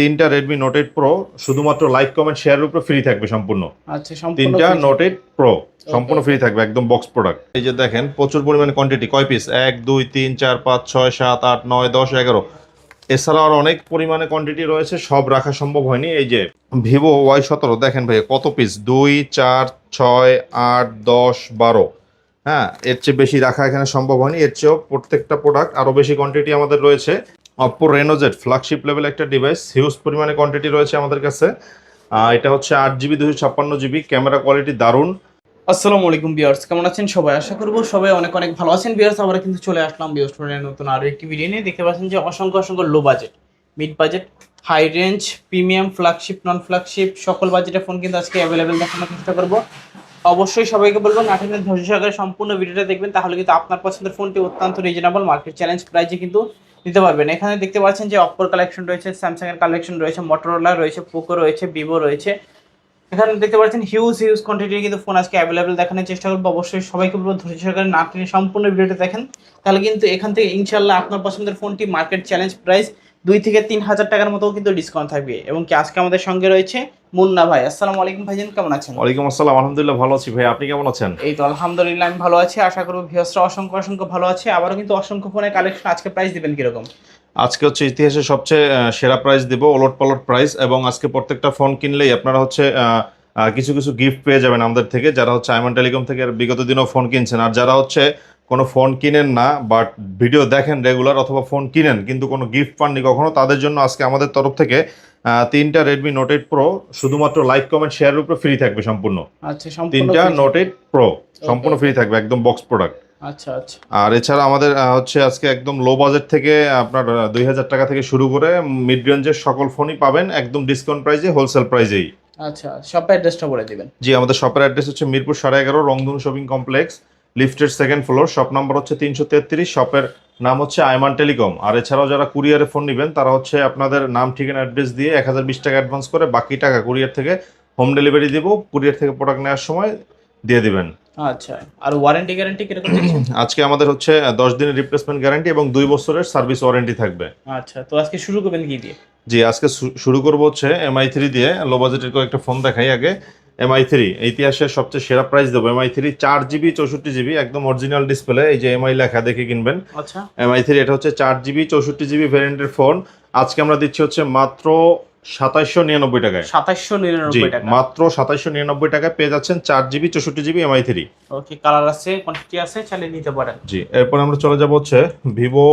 তিনটা Redmi note eight pro শুধুমাত্র like comment শেয়ারের উপরে ফ্রি থাকবে সম্পূর্ণ। আচ্ছা সম্পূর্ণ তিনটা। নোট এইট প্রো সম্পূর্ণ ফ্রি থাকবে একদম বক্স প্রোডাক্ট এই যে দেখেন প্রচুর পরিমাণে কোয়ান্টিটি কয় পিস এক দুই তিন চার পাঁচ ছয় সাত আট নয় দশ এগারো। এছাড়াও আর অনেক পরিমাণে কোয়ান্টিটি রয়েছে সব রাখা সম্ভব হয়নি। এই যে ভিভো ওয়াই সতেরো দেখেন ভাই কত পিস দুই চার ছয় আট দশ বারো। হ্যাঁ এর চেয়ে বেশি রাখা এখানে সম্ভব হয়নি এর চেয়েও প্রত্যেকটা প্রোডাক্ট আরও বেশি কোয়ান্টিটি আমাদের রয়েছে। Oppo Reno Z flagship level একটা ডিভাইস হিউজ পরিমাণে কোয়ান্টিটি রয়েছে আমাদের কাছে। এটা হচ্ছে আট জিবি দুশো ছাপ্পান্ন জিবি ক্যামেরা কোয়ালিটি দারুণ। আসসালামু আলাইকুম বিয়ার্স কেমন আছেন সবাই? আশা করব সবাই অনেক অনেক ভালো আছেন। বিয়ার্স আমরা কিন্তু চলে আসলাম বিয়ার্স নতুন আরও একটি ভিডিও নিয়ে। দেখতে পাচ্ছেন যে অসংখ্য অসংখ্য low budget mid budget high range premium flagship non flagship সকল বাজেটের ফোন কিন্তু আজকে অ্যাভেলেবেল দেখানোর চেষ্টা করব। অবশ্যই সবাইকে বলব নাটিনে ধৈর্য সহকারে সম্পূর্ণ ভিডিওটা দেখবেন, তাহলে কিন্তু আপনার পছন্দের ফোনটি অত্যন্ত রিজনেবল মার্কেট চ্যালেঞ্জ প্রাইজে কিন্তু নিতে পারবেন। এখানে দেখতে পাচ্ছেন যে অপ্পোর কালেকশন রয়েছে স্যামসাং এর কালেকশন রয়েছে মোটরোলা রয়েছে পোকো রয়েছে ভিভো রয়েছে। এখানে দেখতে পাচ্ছেন হিউজ হিউজ কোয়ান্টিটি কিন্তু ফোন আজকে অ্যাভেলেবেল দেখানোর চেষ্টা করব। অবশ্যই সবাইকে বলব, ধৈর্য সহকারে না টেনে সম্পূর্ণ ভিডিওটা দেখেন। তাহলে কিন্তু এখান থেকে ইনশাল্লাহ আপনার পছন্দের ফোনটি মার্কেট চ্যালেঞ্জ প্রাইস দুই থেকে তিন হাজার টাকার মতো কিন্তু ডিসকাউন্ট থাকবে। এবং কি আজকে আমাদের সঙ্গে রয়েছে মুন্না ভাই। আসসালামু আলাইকুম ভাইজান কেমন আছেন? ওয়ালাইকুম আসসালাম আলহামদুলিল্লাহ ভালো আছি ভাই। আপনি কেমন আছেন? এই তো আলহামদুলিল্লাহ আমি ভালো আছি। আশা করব ভিউসরা অসংখ্য অসংখ্য ভালো আছে। আবারও কিন্তু অসংখ্য ফোনের কালেকশন আজকে প্রাইস দিবেন কীরকম? আজকে হচ্ছে ইতিহাসে সবচেয়ে সেরা প্রাইস দিব ওলট পালট প্রাইস এবং আজকে প্রত্যেকটা ফোন কিনলেই আপনারা হচ্ছে কিছু কিছু গিফট পেয়ে যাবেন আমাদের থেকে। যারা হচ্ছে আইমন টেলিকম থেকে বিগত দিনও ফোন কিনছেন। আর যারা হচ্ছে কোনো ফোন কিনেন না বাট ভিডিও দেখেন রেগুলার অথবা ফোন কিনেন কিন্তু কোনো গিফট পাননি কখনো তাদের জন্য আজকে আমাদের তরফ থেকে তিনটা রেডমি নোট এইট প্রো শুধুমাত্র লাইক কমেন্ট শেয়ারের উপরে ফ্রি থাকবে সম্পূর্ণ। আচ্ছা তিনটা নোট এইট প্রো সম্পূর্ণ ফ্রি থাকবে একদম বক্স প্রোডাক্ট আচ্ছা আচ্ছা। আর এছাড়া আমাদের হচ্ছে আজকে একদম লো বাজেট থেকে আপনার দুই হাজার টাকা থেকে শুরু করে মিড রেঞ্জের সকল ফোনই পাবেন একদম ডিসকাউন্ট প্রাইসে হোলসেল প্রাইসেই আচ্ছা সব অ্যাড্রেসটা বলে দিবেন। জি আমাদের শপের অ্যাড্রেস হচ্ছে মিরপুর সাড়ে এগারো রংধনু শপিং কমপ্লেক্স লিফটের সেকেন্ড ফ্লোর শপ নাম্বার হচ্ছে তিনশো তেত্রিশ শপের নাম হচ্ছে আয়মান টেলিকম। আর এছাড়াও যারা কুরিয়ারে ফোন নেবেন তারা হচ্ছে আপনাদের নাম ঠিকানা অ্যাড্রেস দিয়ে এক হাজার বিশ টাকা অ্যাডভান্স করে বাকি টাকা কুরিয়ার থেকে হোম ডেলিভারি দেবো কুরিয়ার থেকে প্রোডাক্ট নেওয়ার সময় দিয়ে দিবেন। আচ্ছা আর ওয়ারেন্টি গ্যারান্টি কীরকম আজকে আমাদের হচ্ছে দশ দিনের রিপ্লেসমেন্ট গ্যারান্টি এবং দুই বছরের সার্ভিস ওয়ারেন্টি থাকবে। আচ্ছা তো আজকে শুরু করবেন কি দিয়ে? জি আজকে শুরু করব হচ্ছে এমআই থ্রি দিয়ে। লো বাজেটের কয়েকটা ফোন দেখাই আগে। এমআই থ্রি ইতিহাসের সবচেয়ে সেরা প্রাইস দেবো। এমআই থ্রি চার জিবি চৌষট্টি জিবি একদম অরিজিনাল ডিসপ্লে এই যে এমআই লেখা দেখে কিনবেন। আচ্ছা। এমআই থ্রি এটা হচ্ছে চার জিবি চৌষট্টি জিবি ভ্যারিয়েন্টের ফোন আজকে আমরা দিচ্ছি হচ্ছে মাত্র সাতাইশশো নিরানব্বই টাকায়। সাতাশশো জি নিরানব্বই টাকা। মাত্র সাতাইশশো নিরানব্বই টাকায় পেয়ে যাচ্ছেন চার জিবি চৌষট্টি GB MI three okay colour আছে কোয়ান্টিটি আছে চালিয়ে নিতে পারেন। জি এরপর আমরা চলে যাব হচ্ছে ভিভো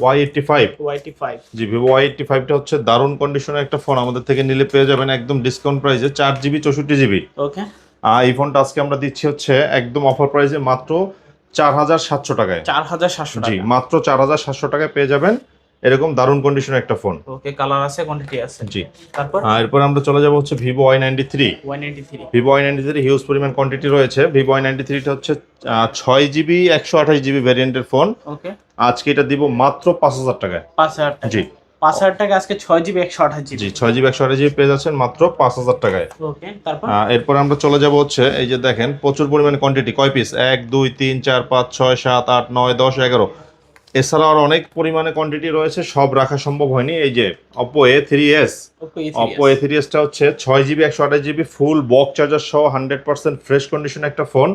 ওয়াই এইটটি ফাইভ ওয়াইটি five G Vivo Y eighty ফাইভটা হচ্ছে দারুণ কন্ডিশনের একটা ফোন আমাদের থেকে নিলে পেয়ে যাবেন একদম ডিসকাউন্ট প্রাইসে চার জিবি চৌষট্টি জিবি ওকে আর এই ফোনটা আজকে আমরা দিচ্ছি হচ্ছে একদম অফার প্রাইসে মাত্র চার হাজার সাতশো টাকায়। চার হাজার সাতশো জি মাত্র চার হাজার সাতশো টাকায় পেয়ে যাবেন। এরকম দারুণ কন্ডিশনের একটা ফোন ওকে কালার আছে কোয়ান্টিটি আছে। জি। তারপর? আর এরপর আমরা চলে যাব হচ্ছে Vivo Y ninety three one eighty three Vivo Y ninety three huge পরিমাণ কোয়ান্টিটি রয়েছে। ভিভো ওয়াই নাইনটি থ্রিটা হচ্ছে ছয় জিবি একশো আঠাশ জিবি ভ্যারিয়েন্টের ফোন ওকে আজকে এটা দিব মাত্র পাঁচ হাজার টাকায়। পাঁচ হাজার টাকা জি। পাঁচ হাজার টাকা আজকে ছয় জিবি একশো আঠাশ জি জিবি ছয় জিবি একশো আঠাশ জিবি পেয়ে যাচ্ছেন মাত্র পাঁচ হাজার টাকায়। ওকে তারপর? এরপর আমরা চলে যাব হচ্ছে এই যে দেখেন প্রচুর পরিমাণে কোয়ান্টিটি কয় পিস এক দুই তিন চার পাঁচ ছয় সাত আট নয় দশ এগারো। এছাড়াও আর অনেক পরিমাণে কোয়ান্টিটি রয়েছে সব রাখা সম্ভব হয়নি। এই যে Oppo A three S Oppo A three এসটা হচ্ছে ছয় জিবি একশো আঠাশ জিবি ফুল বক চার্জার সহ হান্ড্রেড পার্সেন্ট ফ্রেশ কন্ডিশন একটা ফোন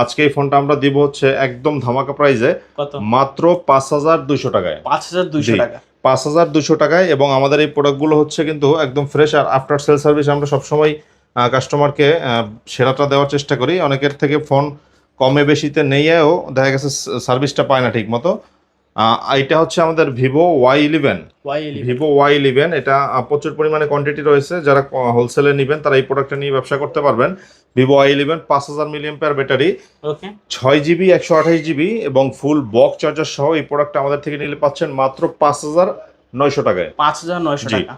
আজকে এই ফোনটা আমরা দিব হচ্ছে একদম ধামাকা প্রাইজে মাত্র পাঁচ হাজার দুশো টাকায়। পাঁচ হাজার দুইশো টাকা। পাঁচ হাজার দুশো টাকায় এবং আমাদের এই প্রোডাক্টগুলো হচ্ছে কিন্তু একদম ফ্রেশ আর আফটার সেল সার্ভিস আমরা সবসময় কাস্টমারকে সেরাটা দেওয়ার চেষ্টা করি। অনেকের থেকে ফোন কমে বেশিতে নেইয়েও দেখা গেছে সার্ভিসটা পায় না ঠিক মতো এটা হচ্ছে আমাদের Vivo Y eleven. Vivo Y eleven এটা প্রচুর পরিমাণে কোয়ান্টিটি রয়েছে। যারা হোলসেলে নেবেন তারা এই প্রোডাক্টটা নিয়ে ব্যবসা করতে পারবেন। ভিভো ওয়াই ইলেভেন পাঁচ হাজার মিলিয়ন পেয়ার ব্যাটারি ছয় জিবি একশো আঠাশ জিবি এবং ফুল বক চার্জার সহ এই প্রোডাক্টটা আমাদের থেকে নিলে পাচ্ছেন মাত্র পাঁচ হাজার নয়শো টাকায়। পাঁচ হাজার নয়শো। টাকা।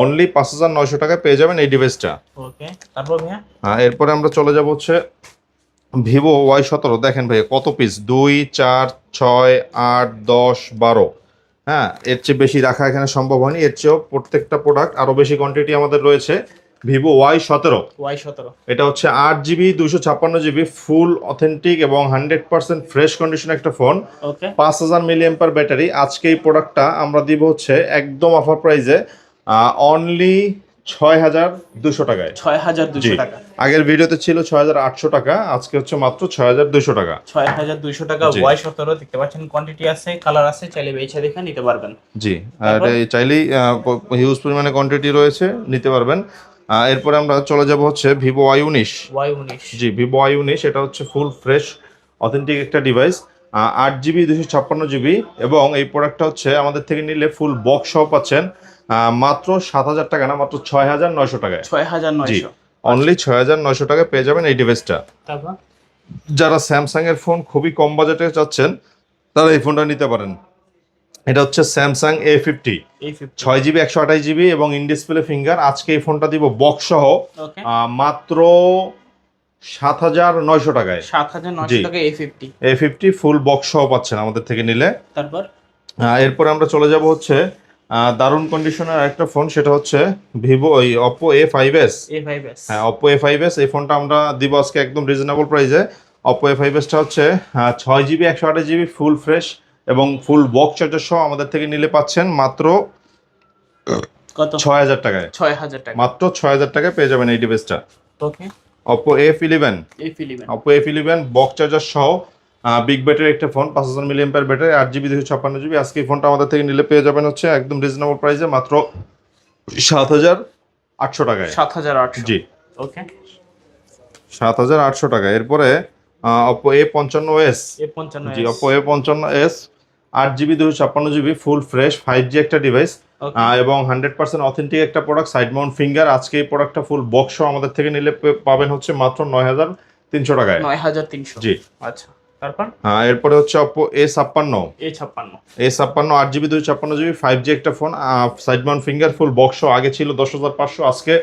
অনলি পাঁচ হাজার নয়শো টাকায় পেয়ে যাবেন এই ডিভাইসটা ওকে তারপর হ্যাঁ এরপরে আমরা চলে যাব হচ্ছে ভিভো ওয়াই সতেরো দেখেন ভাই কত পিস দুই চার ছয় আট দশ বারো। হ্যাঁ এর চেয়ে বেশি রাখা এখানে সম্ভব হয়নি। এর চেয়েও প্রত্যেকটা প্রোডাক্ট আরও বেশি কোয়ান্টিটি আমাদের রয়েছে ভিভো ওয়াই সতেরো। ওয়াই সতেরো। এটা হচ্ছে আট জিবি দুশো ছাপ্পান্ন জিবি ফুল অথেন্টিক এবং হান্ড্রেড পার্সেন্ট ফ্রেশ কন্ডিশন একটা ফোন পাঁচ হাজার মিলিয়াম পার ব্যাটারি আজকে এই প্রোডাক্টটা আমরা দিব হচ্ছে একদম অফার প্রাইসে অনলি ছয় হাজার দুশো টাকায়। ছয় হাজার দুশো টাকা। আগের ভিডিওতে ছিল ছয় হাজার আটশো টাকা আজকে হচ্ছে মাত্র ছয় হাজার দুশো টাকা। ছয় হাজার দুইশো টাকা ওয়াই সতেরো দেখতে পাচ্ছেন কোয়ান্টিটি আছে কালার আছে চাইলে বেছে দেখে নিতে পারবেন। জি আর চাইলেই হিউজ পরিমাণে কোয়ান্টিটি রয়েছে নিতে পারবেন। এরপরে আমরা চলে যাব হচ্ছে ভিভো ওয়াই উনিশ। ওয়াই উনিশ। জি ভিভো ওয়াই উনিশ এটা হচ্ছে ফুল ফ্রেশ অথেন্টিক একটা ডিভাইস আট জিবি দুশো ছাপ্পান্ন জিবি এবং এই প্রোডাক্টটা হচ্ছে আমাদের থেকে নিলে ফুল বক্স সহ পাচ্ছেন মাত্র সাত হাজার টাকা না মাত্র ছয় হাজার নয়শো টাকায়। ছয় হাজার জি নয়শো। অনলি ছয় হাজার নয়শো টাকায় পেয়ে যাবেন এই ডিভাইসটা যারা স্যামসাং এর ফোন খুবই কম বাজেটে চাচ্ছেন তারা এই ফোনটা নিতে পারেন। এটা হচ্ছে স্যামসাং এ ফিফটি ছয় জিবি একশো আঠাশ জিবি এবং ইন ডিসপ্লে ফিঙ্গার আজকে এই ফোনটা দিব বক্স সহ। মাত্র সাত হাজার নয়শো টাকায়। সাত হাজার। নয়শো টাকা এই fifty A fifty full box সহ পাচ্ছেন আমাদের থেকে নিলে। তারপর? এরপরে আমরা চলে যাব হচ্ছে দারুণ কন্ডিশনের একটা ফোন সেটা হচ্ছে ভিভো ওই অপো এ ফাইভ এস হ্যাঁ অপো এ ফাইভ এস এই ফোনটা আমরা দিব আজকে একদম রিজনেবল প্রাইসে অপো এ ফাইভ এসটা হচ্ছে ছয় জিবি একশো আঠাশ জিবি ফুল ফ্রেশ এবং ফুল বক্স চার্জার সহ আমাদের থেকে নিলে পাচ্ছেন মাত্র কত? ছয় হাজার টাকায়। ছয় হাজার টাকা। মাত্র ছয় হাজার টাকায় পেয়ে যাবেন এই ডিভাইসটা ওকে অপো এফ ইলেভেন এই ফিলিমেন Oppo F eleven box charger সহ বিগ ব্যাটারি একটা ফোন পাঁচ হাজার মিলিয়ন প্যার ব্যাটারি আট জিবি দুশো ছাপ্পান্ন জিবি আজকে এই ফোনটা আমাদের থেকে নিলে পেয়ে যাবেন হচ্ছে একদম রিজনেবল প্রাইসে মাত্র সাত হাজার আটশো টাকায়। সাত হাজার আটশো। জি। ওকে সাত হাজার আটশো টাকা এরপরে অপো এ পঞ্চান্ন এস এ পঞ্চান্ন জি অপো এ পঞ্চান্ন এস আট জিবি দুশো ছাপ্পান্ন GB full fresh five G একটা ডিভাইস এবং হান্ড্রেড পার্সেন্ট অথেন্টিক একটা প্রোডাক্ট সাইড মাউন্ট ফিঙ্গার আজকে এই প্রোডাক্টটা ফুল বক্স আমাদের থেকে নিলে পাবেন হচ্ছে মাত্র নয় হাজার তিনশো টাকায়। নয় হাজার তিনশো। জি। আচ্ছা। তারপর? আহ, এরপরে হচ্ছে অপো এ ছাপ্পান্ন। এ ছাপ্পান্ন। এ ছাপ্পান্ন আট জিবি দুই ছাপ্পান্ন জিবি ফাইভ জি একটা phone side mount finger full box আগে ছিল দশ হাজার পাঁচশো আজকে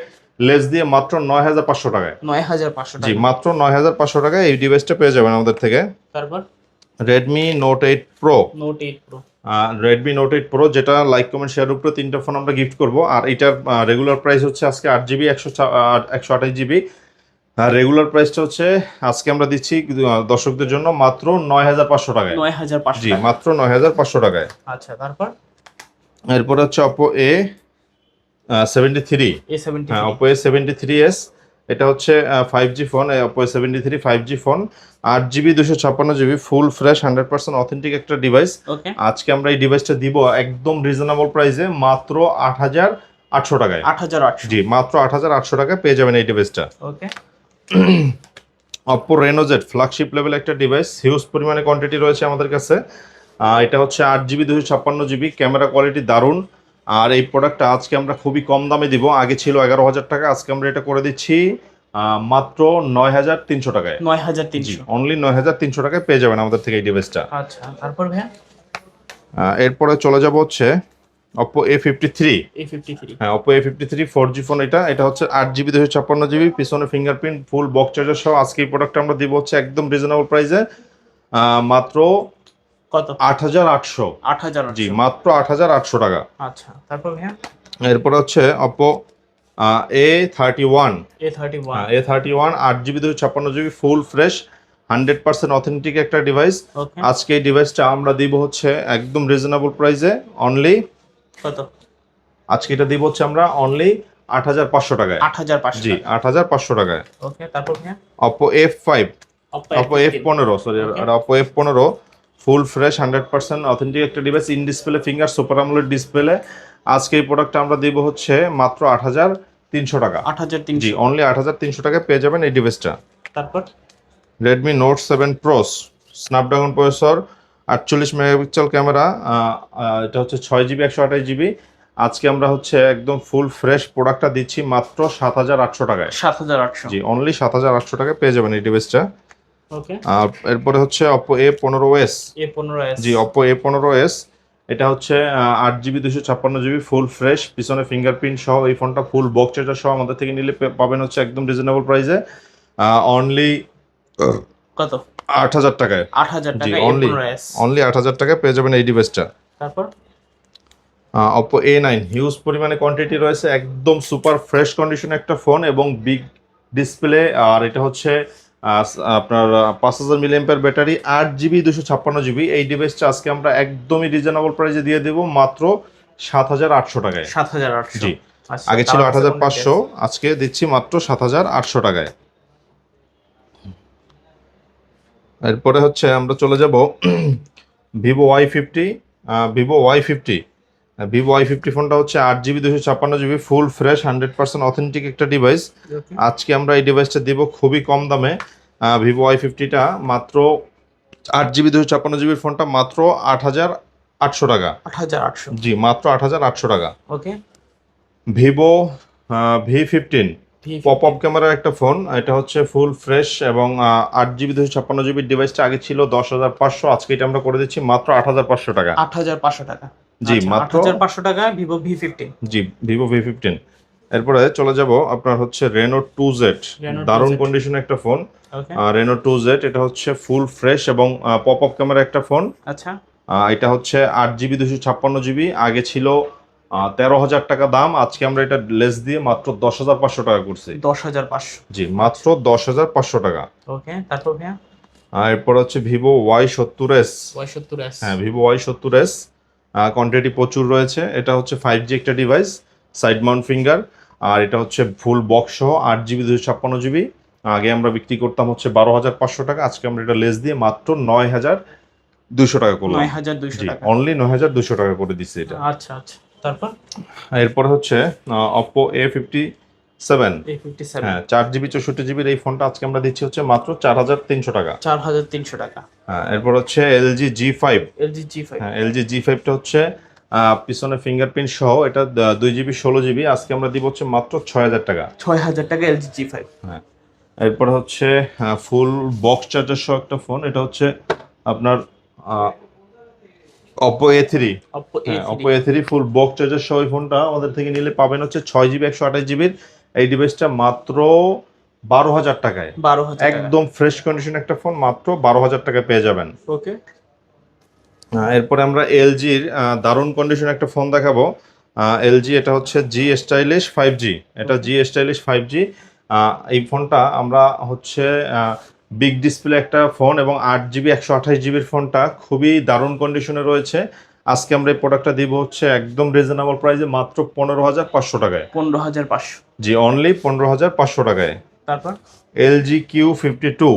লেস দিয়ে মাত্র নয় হাজার পাঁচশো টাকায়। নয় হাজার পাঁচশো জি মাত্র নয় হাজার পাঁচশো টাকায় এই ডিভাইসটা পেয়ে যাবেন আমাদের থেকে। তারপর? Redmi note eight pro note eight pro Redmi note eight pro যেটা লাইক কমেন্ট শেয়ার উপরে তিনটা ফোন আমরা গিফট করব। আর এটার রেগুলার প্রাইস হচ্ছে আজকে আট জিবি একশো একশো আঠাশ জিবি। আর রেগুলার প্রাইসটা হচ্ছে আজকে আমরা দিচ্ছি দর্শকদের জন্য মাত্র নয় হাজার পাঁচশো টাকায়। নয় হাজার পাঁচশো জি মাত্র নয় হাজার পাঁচশো টাকায়। আচ্ছা তারপর? এরপরে হচ্ছে অপো এ সেভেন্টি থ্রি হ্যাঁ Oppo A seventy three S এটা হচ্ছে five G phone Oppo seventy three five G phone আট জিবি দুশো ছাপ্পান্ন GB full fresh hundred percent authentic একটা ডিভাইস আজকে আমরা এই ডিভাইসটা দিব একদম রিজনেবল প্রাইসে মাত্র আট হাজার আটশো টাকায়। আট হাজার আটশো। জি মাত্র আট হাজার আটশো টাকায় পেয়ে যাবেন এই ডিভাইসটা okay Oppo Reno Z flagship level একটা ডিভাইস হিউজ পরিমাণে কোয়ান্টিটি রয়েছে আমাদের কাছে। এটা হচ্ছে আট জিবি দুশো ছাপ্পান্ন জিবি ক্যামেরা কোয়ালিটি দারুণ। আর এই প্রোডাক্টটা আজকে আমরা খুবই কম দামে দিব আগে ছিল এগারো হাজার টাকা আজকে আমরা এটা করে দিচ্ছি মাত্র নয় হাজার তিনশো টাকায়। নয় হাজার তিনশো। অনলি নয় হাজার তিনশো টাকায় পেয়ে যাবেন আমাদের থেকে এই ডিভাইসটা আচ্ছা তারপর ভাইয়া? এরপরে চলে যাব হচ্ছে অপো এ ফিফটি থ্রি হ্যাঁ Oppo A fifty three four G phone এটা। এটা হচ্ছে আট জিবি দুশো ছাপ্পান্ন জিবি পিছনে ফিঙ্গারপ্রিন্ট ফুল বক্স চার্জার সহ। আজকে এই প্রোডাক্টটা আমরা দিব হচ্ছে একদম রিজনেবল প্রাইসে মাত্র কত? আট হাজার আটশো। আট হাজার জি মাত্র আট হাজার আটশো টাকা। আচ্ছা তারপর ভাইয়া? এরপরে হচ্ছে Oppo A thirty one A thirty one A thirty one আট জিবি দুশো ছাপ্পান্ন GB full fresh hundred percent authentic একটা ডিভাইস আজকে এই ডিভাইসটা আমরা দিব হচ্ছে একদম রিজনেবল প্রাইসে অনলি কত? আজকে এটা দিব হচ্ছে আমরা অনলি আট হাজার পাঁচশো টাকায়। আট হাজার পাঁচশো জি আট হাজার পাঁচশো টাকায়। ওকে তারপর Oppo F five Oppo F পনেরো সরি অপো এফ পনেরো full fresh hundred percent authentic একটা device in display finger super AMOLED display আজকে এই প্রোডাক্টটা আমরা দিব হচ্ছে মাত্র আট হাজার তিনশো টাকা। আট হাজার জি অনলি আট হাজার তিনশো টাকায় পেয়ে যাবেন এই ডিভাইসটা তারপর? Redmi note seven pros Snapdragon processor আটচল্লিশ মেগাপিক্সেল ক্যামেরা এটা হচ্ছে ছয় জিবি একশো আঠাশ জিবি। আজকে আমরা হচ্ছে একদম ফুল ফ্রেশ প্রোডাক্টটা দিচ্ছি মাত্র সাত হাজার আটশো টাকায়। সাত হাজার আটশো। জি অনলি সাত হাজার আটশো টাকায় পেয়ে যাবেন এই ডিভাইসটা ওকে। আর এরপরে হচ্ছে অপো এ পনেরো এস এ পনেরো এস জি অপো এ পনেরো এস এটা হচ্ছে আট জিবি দুশো ছাপ্পান্ন জিবি ফুল ফ্রেশ পিছনে ফিঙ্গারপ্রিন্ট সহ এই ফোনটা ফুল বক্স চার্জার সহ আমাদের থেকে নিলে পাবেন হচ্ছে একদম রিজনেবল প্রাইসে অনলি কত? আট হাজার টাকায়। আট হাজার টাকা অনলি অনলি আট হাজার টাকায় পেয়ে যাবেন এই ডিভাইসটা তারপর? অপো এ নাইন হিউজ পরিমাণে কোয়ান্টিটি রয়েছে একদম সুপার ফ্রেশ কন্ডিশন একটা ফোন এবং বিগ ডিসপ্লে আর এটা হচ্ছে আপনার পাঁচ হাজার মিলিয়াম্পের ব্যাটারি আট জিবি দুশো ছাপ্পান্ন জিবি এই ডিভাইসটা আজকে আমরা একদমই রিজনেবল প্রাইসে দিয়ে দেবো মাত্র সাত হাজার আটশো টাকায়। সাত হাজার আটশো। জি। আচ্ছা, আগে ছিল আট হাজার পাঁচশো আজকে দিচ্ছি মাত্র সাত হাজার আটশো টাকায়। এরপরে হচ্ছে আমরা চলে যাব Vivo Y fifty Vivo Y fifty. Vivo Y fifty ফোনটা হচ্ছে আট জিবি দুশো ছাপ্পান্ন GB full fresh hundred percent authentic একটা ডিভাইস আজকে আমরা এই ডিভাইসটা দিব খুবই কম দামে। ভিভো ওয়াই ফিফটিটা মাত্র আট জিবি দুশো ছাপ্পান্ন জিবির ফোনটা মাত্র আট হাজার আটশো টাকা। আট হাজার আটশো। জি মাত্র আট হাজার আটশো টাকা। Okay Vivo V fifteen. Pop up ক্যামেরার একটা ফোন এটা হচ্ছে ফুল ফ্রেশ এবং আট জিবি দুশো ছাপ্পান্ন জিবি ডিভাইসটা আগে ছিল দশ হাজার পাঁচশো আজকে এটা আমরা করে দিচ্ছি মাত্র আট হাজার পাঁচশো টাকা। আট হাজার পাঁচশো টাকা। জি, আট মাত্র- হাজার পাঁচশো টাকা ভিভো ভি ফিফটিন জি ভিভো ভি ফিফটিন এরপরে চলে যাব আপনার হচ্ছে রেনো টু জেড দারুণ কন্ডিশনে একটা ফোন রেনো টু জেড এটা হচ্ছে ফুল ফ্রেশ এবং পপ আপ ক্যামেরা একটা ফোন আচ্ছা। এটা হচ্ছে আট জিবি দুশো ছাপ্পান্ন জিবি আগে ছিল তেরো হাজার টাকা দাম। আজকে আমরা এটা লেস দিয়ে মাত্র দশ হাজার পাঁচশো টাকা করছি। দশ হাজার পাঁচশো। জি মাত্র দশ হাজার পাঁচশো টাকা। ওকে তারপর ভাইয়া? আর এরপর হচ্ছে ভিভো ওয়াই সত্তর এস পঁয়সত্তর এস হ্যাঁ ভিভো ওয়াই সত্তর এস কোয়ান্টিটি প্রচুর রয়েছে। এটা হচ্ছে ফাইভ জি একটা ডিভাইস সাইড মাউন্ট ফিঙ্গার আর এটা হচ্ছে ফুল বক্স সহ আট জিবি দুশো ছাপ্পান্ন জিবি আগে আমরা বিক্রি করতাম হচ্ছে বারো হাজার পাঁচশো টাকা। আজকে আমরা এটা লেস দিয়ে মাত্র নয় হাজার দুশো টাকা করলাম। নয় হাজার দুইশো জি টাকা। অনলি নয় হাজার দুশো টাকা করে দিচ্ছি এটা। আচ্ছা আচ্ছা। তারপর? এরপর হচ্ছে অপো এ ফিফটি সেভেন হ্যাঁ চার জিবি চৌষট্টি জিবির এই ফোনটা আজকে আমরা দিচ্ছি হচ্ছে মাত্র চার হাজার তিনশো টাকা। চার হাজার তিনশো টাকা। হ্যাঁ এরপর হচ্ছে LG G five LG G five হ্যাঁ এলজি জি ফাইভটা হচ্ছে পিছনে ফিঙ্গারপ্রিন্ট সহ এটা দুই জিবি ষোলো জিবি আজকে আমরা দিব হচ্ছে মাত্র ছয় হাজার টাকা। ছয় হাজার টাকা এলজি জি ফাইভ হ্যাঁ এরপর হচ্ছে ফুল বক্স চার্জার সহ একটা ফোন এটা হচ্ছে আপনার Oppo A three Oppo A three full box charger সহ ফোনটা আমাদের থেকে নিলে পাবেন হচ্ছে ছয় জিবি একশো আঠাশ জিবির এই ডিভাইসটা মাত্র বারো হাজার টাকায়। বারো হাজার একদম ফ্রেশ কন্ডিশন একটা ফোন মাত্র বারো হাজার টাকায় পেয়ে যাবেন। ওকে এরপরে আমরা এলজির দারুণ কন্ডিশন একটা ফোন দেখাবো। এলজি এটা হচ্ছে জি স্টাইলিশ ফাইভ জি এটা জি স্টাইলিশ ফাইভ জি এই ফোনটা আমরা হচ্ছে বিগ ডিসপ্লে একটা ফোন এবং আট জিবি একশো আঠাশ জিবির ফোনটা খুবই দারুণ কন্ডিশনে রয়েছে। আজকে আমরা এই প্রোডাক্টটা দিব হচ্ছে একদম রিজনেবল প্রাইসে মাত্র পনেরো হাজার পাঁচশো টাকায়। পনেরো হাজার পাঁচশো। জি অনলি পনেরো হাজার পাঁচশো টাকায়। তারপর? LG Q fifty two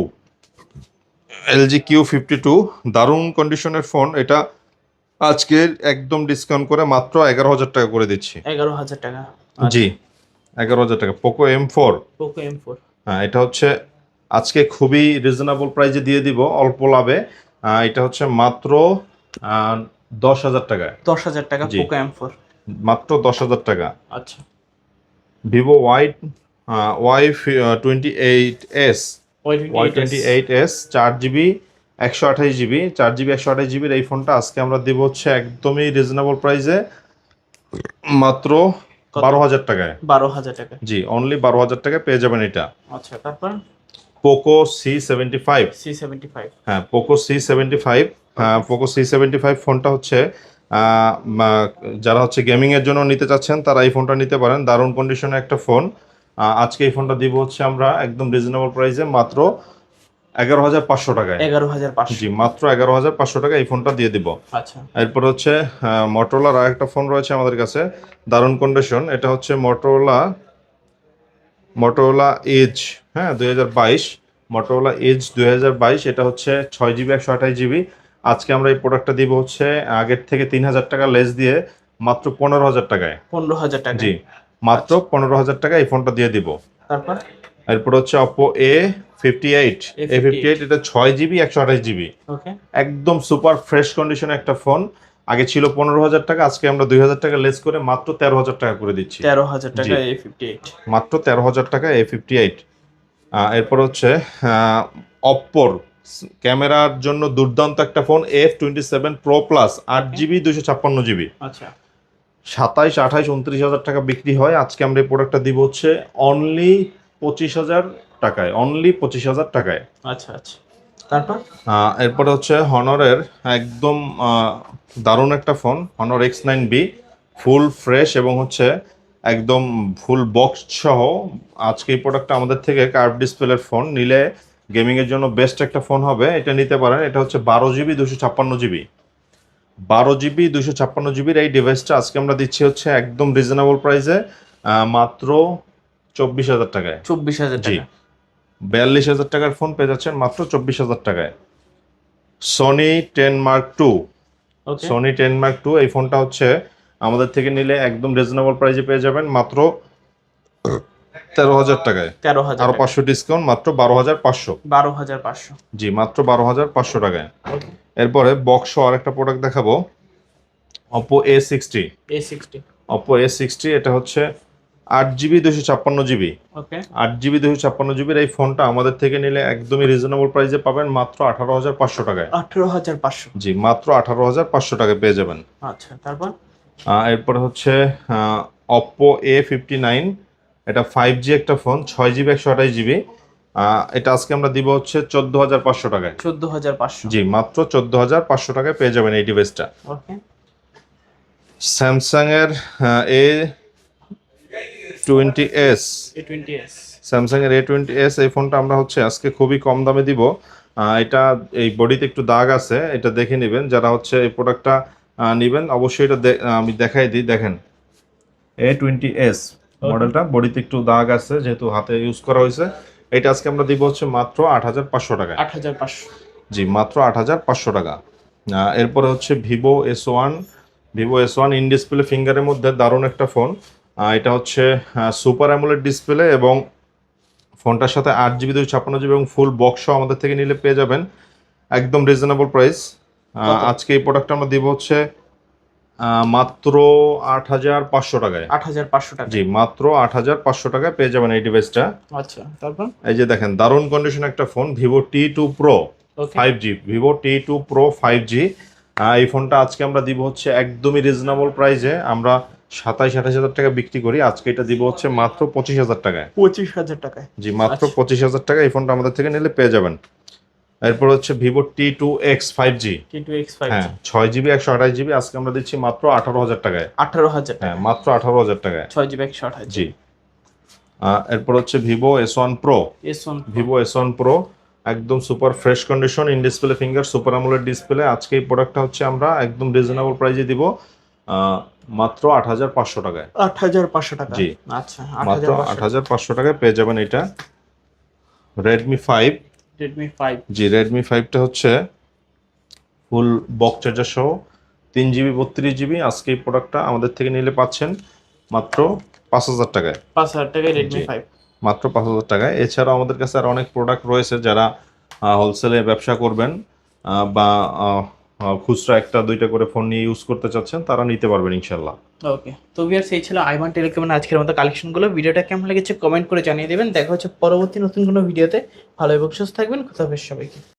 LG Q fifty two দারুণ কন্ডিশনের ফোন। এটা আজকে একদম ডিসকাউন্ট করে মাত্র এগারো হাজার টাকা করে দিচ্ছি। এগারো হাজার টাকা। জি এগারো হাজার টাকা। Poco M four Poco M four হ্যাঁ এটা হচ্ছে আজকে খুবই রিজনেবল প্রাইসে দিয়ে দিব অল্প লাভে। এটা হচ্ছে মাত্র দশ হাজার টাকায় দশ হাজার টাকা পোকো এম ফোর মাত্র দশ হাজার টাকা। আচ্ছা। Vivo Y Y twenty eight S Y twenty eight S চার জিবি একশো আঠাশ জিবি চার জিবি একশো আঠাশ জিবির এই ফোনটা আজকে আমরা দেবো হচ্ছে একদমই রিজনেবল প্রাইসে মাত্র বারো হাজার টাকায়। বারো হাজার টাকা জি অনলি বারো হাজার টাকায় পেয়ে যাবেন এটা। আচ্ছা তারপর? Poco C seventy five C seventy five হ্যাঁ পোকো সি সেভেন্টি ফাইভ হ্যাঁ পোকো সি সেভেন্টি ফাইভ ফোনটা হচ্ছে যারা হচ্ছে গেমিং এর জন্য নিতে চাচ্ছেন তারা এই ফোনটা নিতে পারেন। দারুণ কন্ডিশনে একটা ফোন। আজকে এই ফোনটা দিব হচ্ছে আমরা একদম রিজনেবল প্রাইসে মাত্র এগারো হাজার পাঁচশো টাকায়। এগারো হাজার পাঁচশো। জি মাত্র এগারো হাজার পাঁচশো টাকা এই ফোনটা দিয়ে দিব। আচ্ছা। এরপর হচ্ছে মটোলার আর একটা ফোন রয়েছে আমাদের কাছে। দারুণ কন্ডিশন এটা হচ্ছে মটোলা মটোলা এজ হ্যাঁ দুই হাজার বাইশ মটোলা এজ দুই হাজার বাইশ এটা হচ্ছে ছয় জিবি একশো আঠাশ জিবি আজকে আমরা এই প্রোডাক্টটা দিব হচ্ছে আগের থেকে তিন হাজার টাকা লেস দিয়ে মাত্র পনেরো হাজার টাকায়। পনেরো হাজার টাকা জি মাত্র পনেরো হাজার টাকা এই ফোনটা দিয়ে দিব। তারপর? এরপর হচ্ছে Oppo A fifty eight A fifty eight এটা ছয় জিবি একশো আঠাশ জিবি একদম সুপার ফ্রেশ কন্ডিশনে একটা ফোন আগে ছিল পনেরো হাজার টাকা আজকে আমরা দুই হাজার টাকা লেস করে মাত্র তেরো হাজার টাকা করে দিচ্ছি। তেরো হাজার টাকা এ ফিফটি এইট মাত্র তেরো হাজার টাকা এ ফিফটি এইট এরপর হচ্ছে অপ্পোর ক্যামেরার জন্য দুর্দান্ত একটা phone F twenty seven pro plus আট জিবি দুশো ছাপ্পান্ন জিবি। আচ্ছা। সাতাইশ আঠাইশ উনত্রিশ হাজার টাকা বিক্রি হয়। আজকে আমরা এই প্রোডাক্টটা দিব হচ্ছে অনলি পঁচিশ হাজার টাকায় অনলি পঁচিশ হাজার টাকায়। আচ্ছা আচ্ছা। তারপর? এরপরে হচ্ছে হনরের একদম দারুণ একটা phone Honor X nine B full fresh এবং হচ্ছে একদম ফুল বক্স সহ আজকে এই প্রোডাক্টটা আমাদের থেকে কার্ভ ডিসপ্লের ফোন নিলে গেমিংয়ের জন্য বেস্ট একটা ফোন হবে এটা নিতে পারেন। এটা হচ্ছে বারো জিবি দুশো ছাপ্পান্ন জিবি বারো জিবি দুশো ছাপ্পান্ন জিবির এই ডিভাইসটা আজকে আমরা দিচ্ছি হচ্ছে একদম রিজনেবল প্রাইসে মাত্র চব্বিশ হাজার টাকায়। চব্বিশ হাজার জি। টাকা। বিয়াল্লিশ হাজার টাকার ফোন পেয়ে যাচ্ছেন মাত্র চব্বিশ হাজার টাকায়। Sony ten mark two Sony ten mark two এই ফোনটা হচ্ছে আমাদের থেকে নিলে একদম রিজনেবল প্রাইসে পেয়ে যাবেন মাত্র তেরো হাজার টাকায়। তেরো হাজার আরও পাঁচশো ডিসকাউন্ট মাত্র বারো হাজার পাঁচশো। বারো হাজার পাঁচশো। জি মাত্র বারো হাজার পাঁচশো টাকায়। এরপরে বক্স আর একটা প্রোডাক্ট দেখাবো। Oppo A sixty A sixty Oppo A sixty এটা হচ্ছে আট জিবি দুশো ছাপ্পান্ন জিবি আট জিবি দুশো ছাপ্পান্ন জিবির এই ফোনটা আমাদের থেকে নিলে একদমই রিজনেবল প্রাইসে পাবেন মাত্র আঠারো হাজার পাঁচশো টাকায়। আঠেরো হাজার পাঁচশো। জি মাত্র আঠারো হাজার পাঁচশো টাকায় পেয়ে যাবেন। আচ্ছা তারপর? এরপরে হচ্ছে অপো এ ফিফটি নাইন এটা ফাইভ জি একটা ফোন ছয় জিবি একশো আঠাশ জিবি এটা আজকে আমরা দিব হচ্ছে চোদ্দ হাজার পাঁচশো টাকায়। চোদ্দ হাজার পাঁচশো। জি মাত্র চোদ্দ হাজার পাঁচশো টাকায় পেয়ে যাবেন এই ডিভাইসটা স্যামসাং এর এ টোয়েন্টি এস স্যামসাং এর এ টোয়েন্টি এস এই ফোনটা আমরা হচ্ছে আজকে খুবই কম দামে দিব। এটা এই বডিতে একটু দাগ আছে এটা দেখে নেবেন। যারা হচ্ছে এই প্রোডাক্টটা নেবেন। অবশ্যই এটা আমি দেখাই দিই। দেখেন এ টোয়েন্টি এস মডেলটা। বডিতে একটু দাগ আছে যেহেতু হাতে ইউজ করা হয়েছে। এটা আজকে আমরা দিব হচ্ছে মাত্র আট হাজার পাঁচশো টাকা আট হাজার পাঁচশো। জি মাত্র আট হাজার পাঁচশো টাকা। এরপরে হচ্ছে Vivo S one Vivo S one in display ফিঙ্গারের মধ্যে দারুণ একটা ফোন। এটা হচ্ছে সুপার অ্যামোলেড ডিসপ্লে এবং ফোনটার সাথে আট জিবি দুশো ছাপ্পান্ন জিবি এবং ফুল বক্সও আমাদের থেকে নিলে পেয়ে যাবেন। একদম রিজনেবল প্রাইস? আজকে এই প্রোডাক্টটা আমরা দিব হচ্ছে মাত্র আট হাজার পাঁচশো টাকায়। আট হাজার পাঁচশো টাকা জি মাত্র আট হাজার পাঁচশো টাকায় পেয়ে যাবেন এই ডিভাইসটা আচ্ছা তারপর? এই যে দেখেন দারুণ কন্ডিশন একটা phone Vivo T two pro five G Vivo T two pro five G এই ফোনটা আজকে আমরা দিব হচ্ছে একদমই রিজনেবল প্রাইসে আমরা সাতাইশ আঠাশ হাজার টাকা বিক্রি করি। আজকে এটা দিব হচ্ছে মাত্র পঁচিশ হাজার টাকায়। পঁচিশ হাজার টাকায়। জি মাত্র আচ্ছা। পঁচিশ হাজার টাকা এই ফোনটা আমাদের থেকে নিলে পেয়ে যাবেন। এরপর হচ্ছে Vivo T two X five G T two X five G ছয় জিবি একশো আঠাশ জিবি আজকে আমরা দিচ্ছি মাত্র আঠারো হাজার টাকায়। আঠারো হাজার হ্যাঁ মাত্র আঠারো হাজার টাকায়। ছয় জিবি একশো আঠাশ জি। এরপর হচ্ছে Vivo S one pro S one Vivo S one pro একদম super fresh condition in display finger super AMOLED display আজকে এই প্রোডাক্টটা হচ্ছে আমরা একদম রিজনেবল প্রাইসে দিব মাত্র আট হাজার পাঁচশো টাকায়। আট হাজার পাঁচশো টাকা। জি। আচ্ছা মাত্র আট হাজার পাঁচশো টাকায় পেয়ে যাবেন এটা Redmi five Redmi five G Redmi ফাইভটা হচ্ছে ফুল বক্স চার্জার সহ। তিন জিবি বত্রিশ জিবি আজকে এই প্রোডাক্টটা আমাদের থেকে নিলে পাচ্ছেন মাত্র পাঁচ হাজার টাকায়। পাঁচ হাজার টাকায় রেডমি। ফাইভ মাত্র পাঁচ হাজার টাকায়। এছাড়াও আমাদের কাছে আর অনেক প্রোডাক্ট রয়েছে যারা হোলসেলে ব্যবসা করবেন বা খুচরা একটা, দুইটা করে ফোন নিয়ে ইউজ করতে চাচ্ছেন, তারা নিতে পারবেন ইনশাল্লাহ। ওকে তো ভিয়ার্স এই ছিল আইমান টেলিকমের আজকের মতো কালেকশনগুলো ভিডিওটা কেমন লেগেছে কমেন্ট করে জানিয়ে দেবেন। দেখা হচ্ছে পরবর্তী নতুন কোনো ভিডিওতে ভালো এবং সুস্থ থাকবেন। কোথাও সবাইকে।